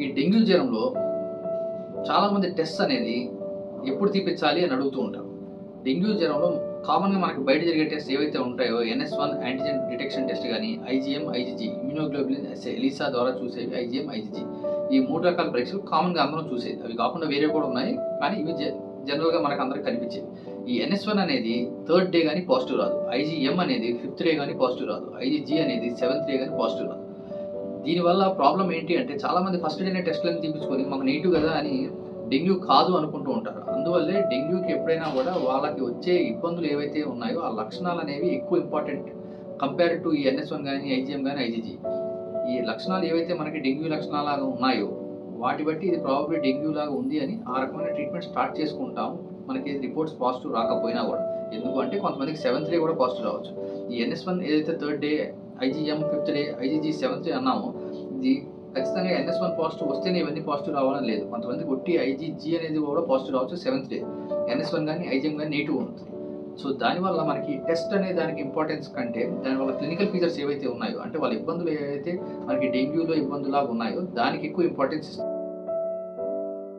ఈ డెంగ్యూ జ్వరంలో చాలామంది టెస్ట్ అనేది ఎప్పుడు తీపించాలి అని అడుగుతూ ఉంటారు. డెంగ్యూ జ్వరంలో కామన్గా మనకి బయట జరిగే టెస్ట్ ఏవైతే ఉంటాయో NS one antigen detection test కానీ ఐజీఎం ఐజీజీ ఇమ్యూనోగ్లోబులిన్ ఎలిసా ద్వారా చూసేవి ఐజీఎం ఐజీజీ ఈ మూడు రకాల పరీక్షలు కామన్గా అందరం చూసేది అవి కాకుండా వేరే కూడా ఉన్నాయి కానీ ఇవి జ- జనరల్గా మనకు అందరికి కనిపించేది ఈ ఎన్ఎస్ వన్ అనేది థర్డ్ డే కానీ పాజిటివ్ రాదు. ఐజీఎం అనేది ఫిఫ్త్ డే కానీ పాజిటివ్ రాదు. ఐజీజీ అనేది సెవెంత్ డే కానీ పాజిటివ్ రాదు. దీనివల్ల ప్రాబ్లం ఏంటి అంటే చాలామంది ఫస్ట్ డేనే టెస్ట్లను తీపించుకొని మాకు నెగిటివ్ కదా అని డెంగ్యూ కాదు అనుకుంటూ ఉంటారు. అందువల్లే డెంగ్యూకి ఎప్పుడైనా కూడా వాళ్ళకి వచ్చే ఇబ్బందులు ఏవైతే ఉన్నాయో ఆ లక్షణాలు అనేవి ఎక్కువ ఇంపార్టెంట్ కంపేర్ టు ఈ ఎన్ఎస్ వన్ కానీ ఐజీఎం కానీ ఐజీజీ. ఈ లక్షణాలు ఏవైతే మనకి డెంగ్యూ లక్షణాలాగా ఉన్నాయో వాటి బట్టి ఇది ప్రాబబ్లీ డెంగ్యూ లాగా ఉంది అని ఆ రకమైన ట్రీట్మెంట్ స్టార్ట్ చేసుకుంటాం. మనకి రిపోర్ట్స్ పాజిటివ్ రాకపోయినా కూడా. ఎందుకంటే కొంతమందికి సెవెంత్ డే కూడా పాజిటివ్ రావచ్చు. ఈ ఎన్ఎస్ వన్ ఏదైతే third day IgM fifth day IgG seventh day అన్నాము. ఇది ఖచ్చితంగా ఎన్ఎస్ వన్ పాజిటివ్ వస్తేనే ఇవన్నీ పాజిటివ్ రావాలని లేదు. కొంతమందికి ఒట్టి ఐజీజీ అనేది కూడా పాజిటివ్ రావచ్చు సెవెంత్ డే. ఎన్ఎస్ వన్ కానీ ఐజీఎం కానీ నెగిటివ్ ఉంటుంది. సో దానివల్ల మనకి టెస్ట్ అనే దానికి ఇంపార్టెన్స్ కంటే దానివల్ల క్లినికల్ ఫీచర్స్ ఏవైతే ఉన్నాయో అంటే వాళ్ళ ఇబ్బందులు ఏవైతే మనకి డెంగ్యూలో ఇబ్బందులాగా ఉన్నాయో దానికి ఎక్కువ ఇంపార్టెన్స్ ఇస్తాం